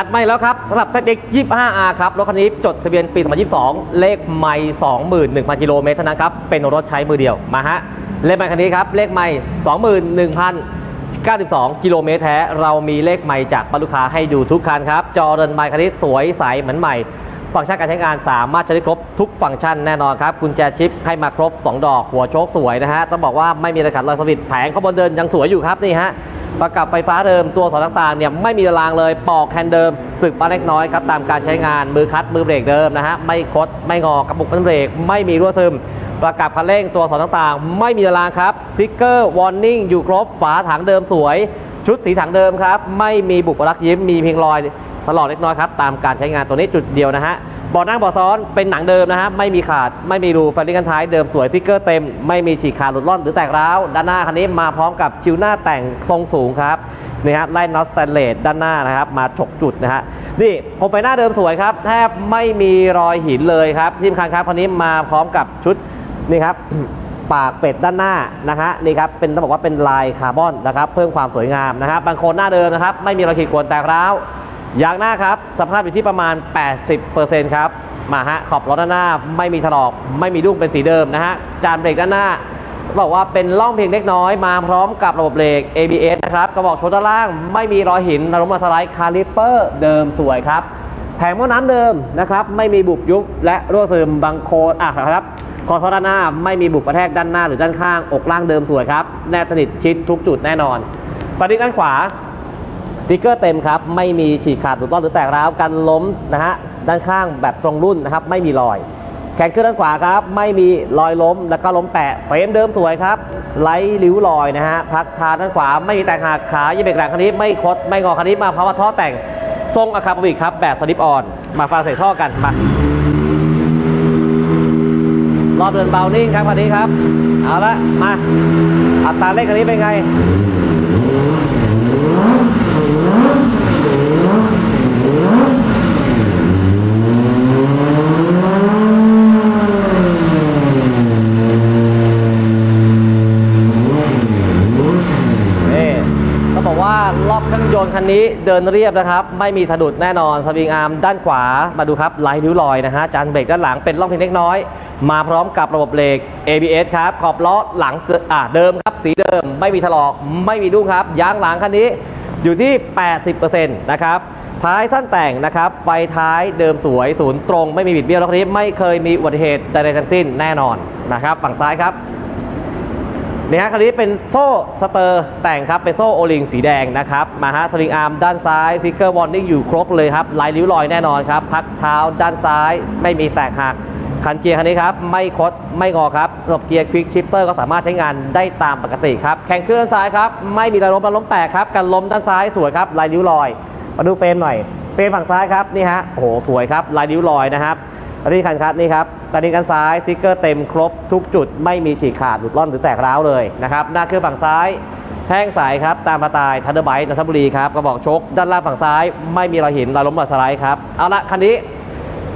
จัดไม่แล้วครับสำหรับ ZX 25R ครับ รถคันนี้จดทะเบียนปี 2022 เลขไม่21,000 กิโลเมตรเท่านั้นครับ เป็นรถใช้มือเดียว มาฮะ เลขไม่คันนี้ครับ เลขไม่21,092 กิโลเมตรแท้ เรามีเลขไม่จากบรรลุคาให้ดูทุกคันครับ จอเดินไมค์คันนี้สวยใสเหมือนใหม่ ฟังก์ชันการใช้งานสามารถใช้ได้ครบทุกฟังก์ชันแน่นอนครับ กุญแจชิปให้มาครบ 2 ดอก หัวโชคสวยนะฮะ ต้องบอกว่าไม่มีระขัดรอยสวิตแผงข้างบนเดินยังสวยอยู่ครับนี่ฮะ ประกับไฟฟ้าเดิมตัวสอนต่างๆเนี่ยไม่มีรางเลยปอกแฮนด์เดิมสึกมาเล็กน้อยครับตามการใช้งานมือคัดมือเบรกเดิมนะฮะไม่คดไม่งอกระปุกเป็นเบรกไม่มีรั่วซึม ประกับคันเร่งตัวสอนต่างๆ ไม่มีรางครับสติ๊กเกอร์วอร์นิ่งอยู่ครบฝาถังเดิมสวย ชุดสีถังเดิมครับไม่มีบุกรักยิ้มมีเพียงรอย ถลอกเล็กน้อยครับตามการใช้งานตัวนี้จุดเดียวนะฮะเบาะนั่งเบาะซ้อนเป็นหนังเดิมนะฮะไม่มีขาดไม่มีรูไฟลิ้นกันท้ายเดิมสวยสติ๊กเกอร์เต็ม ไม่มีฉีกขาดหลุดร่อนหรือแตกร้าว ด้านหน้าคันนี้มาพร้อมกับชิวหน้าแต่งทรงสูงครับนี่ฮะไล่น็อตสแตนเลสด้านหน้านะครับมาฉกจุดนะฮะนี่ผมไปหน้าเดิมสวยครับแทบไม่มีรอยหินเลยครับที่สำคัญครับคันนี้มาพร้อมกับชุดนี่ครับปากเป็ดด้านหน้านะฮะนี่ครับเป็นต้องบอกว่าเป็นลายคาร์บอนนะครับเพิ่มความสวยงามนะครับบางคนหน้าเดิมนะครับไม่มีรอยขีดข่วนแตกร้าว ยางหน้าครับ สภาพอยู่ที่ประมาณ 80%ครับ มาฮะ ขอบรถด้านหน้าไม่มีถลอก ไม่มีดุ้งเป็นสีเดิมนะฮะ จานเบรกด้านหน้าบอกว่าเป็นล่องเพียงเล็กน้อยมาพร้อมกับระบบเบรก ABS นะครับ กระบอกโชว์ด้านล่าง ไม่มีรอยหินรมาสไลด์คาลิปเปอร์เดิมสวยครับ แผงหม้อน้ำเดิมนะครับ ไม่มีบุบยุบและรั่วซึมบางโคนอะครับคอท่อด้านหน้าไม่มีบุบกระแทกด้านหน้าหรือด้านข้าง อกล่างเดิมสวยครับ แนบสนิทชิดทุกจุดแน่นอนฟันดิ้งด้านขวา ติ๊กเกอร์เต็มครับ ไม่มีฉีกขาดหลุดรอดหรือแตกร้าวกันล้มนะฮะด้านข้างแบบตรงรุ่นนะครับ ไม่มีรอย แขนขึ้นด้านขวาครับ ไม่มีรอยล้มแล้วก็ล้มแปะเฟรมเดิมสวยครับไร้ริ้วรอยนะฮะพักทาด้านขวาไม่มีแตกหักขายีเบรกแรงคันนี้ไม่คดไม่งอคันนี้มาเพราะว่าท่อแต่งทรงอะคาปวิกครับแบบสลิปออนมาฟังเสียงท่อกันมารอบเดินเบานิ่งครับคันนี้ครับเอาละมาอัตราเร่งคันนี้เป็นไง นี่ต้องบอกว่ารอบเคันนี้เดินเรียบนะครับ ไม่มีสะดุดแน่นอนสวิงอาร์มด้านขวามาดูครับไร้ริ้วรอยนะฮะจานเบรกด้านหลังเป็นร่องเพียงเล็กน้อย มาพร้อมกับระบบเบรก ABS ครับขอบล้อหลังออ่าเดิมครับ สีเดิม ไม่มีถลอกไม่มีดุ้งครับยางหลังคันนี้อยู่ที่ 80%นะครับท้ายสั้นแต่งนะครับไฟท้ายเดิมสวยศูนย์ตรง ไม่มีบิดเบี้ยวแล้วคันนี้ไม่เคยมีอุบัติเหตุใดๆทั้งสิ้นแน่นอนนะครับฝั่งซ้ายครับ นี่ฮะคันนี้เป็นโซ่สเตอร์แต่งครับเป็นโซ่โอลิงสีแดงนะครับมาฮะสลิงอาร์มด้านซ้ายฟิกเกอร์วอร์นิ่งอยู่ครบเลยครับลายริ้วรอยแน่นอนครับพักเท้าด้านซ้ายไม่มีแตกหักคันเกียร์คันนี้ครับไม่คดไม่งอครับระบบเกียร์ควิกชิปเตอร์ก็สามารถใช้งานได้ตามปกติครับแข่งเครื่องด้านซ้ายครับไม่มีรอยล้มรอยล้มแตกครับกันล้มด้านซ้ายสวยครับลายริ้วรอยมาดูเฟรมหน่อยเฟรมฝั่งซ้ายครับนี่ฮะโอ้โหสวยครับลายริ้วรอยนะครับ อันนี้คันครับนี่ครับตอนนี้กันซ้ายสติ๊กเกอร์เต็มครบทุกจุดไม่มีฉีกขาดหลุดร่อนหรือแตกร้าวเลยนะครับหน้าเครื่องฝั่งซ้ายแห้งใสครับตามมาตายทันเดอร์ไบต์นนทบุรีครับกระบอกชก ด้านล่างฝั่งซ้าย ไม่มีรอยหินรอยล้มรอยสไลด์ครับ เอาละคันนี้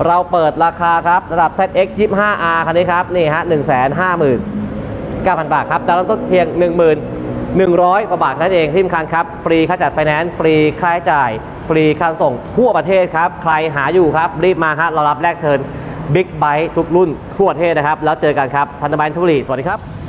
เราเปิดราคาครับระดับ ZX 25R คันนี้ครับ นี่ฮะ 1 5 0 0 0 9,000 บาทครับดาวน์ต้นเพียง 1 100 กว่าบาทนั่นเองที่สำคัญครับ ฟรีค่าจัดไฟแนนซ์ฟรีค่าใช้จ่าย ฟรีค่าส่งทั่วประเทศครับ ใครหาอยู่ครับ รีบมาครับเรารับแลกเทินบิ๊กไบค์ทุกรุ่นทั่วประเทศนะครับ แล้วเจอกันครับพันธบัตรทุรีสวัสดีครับ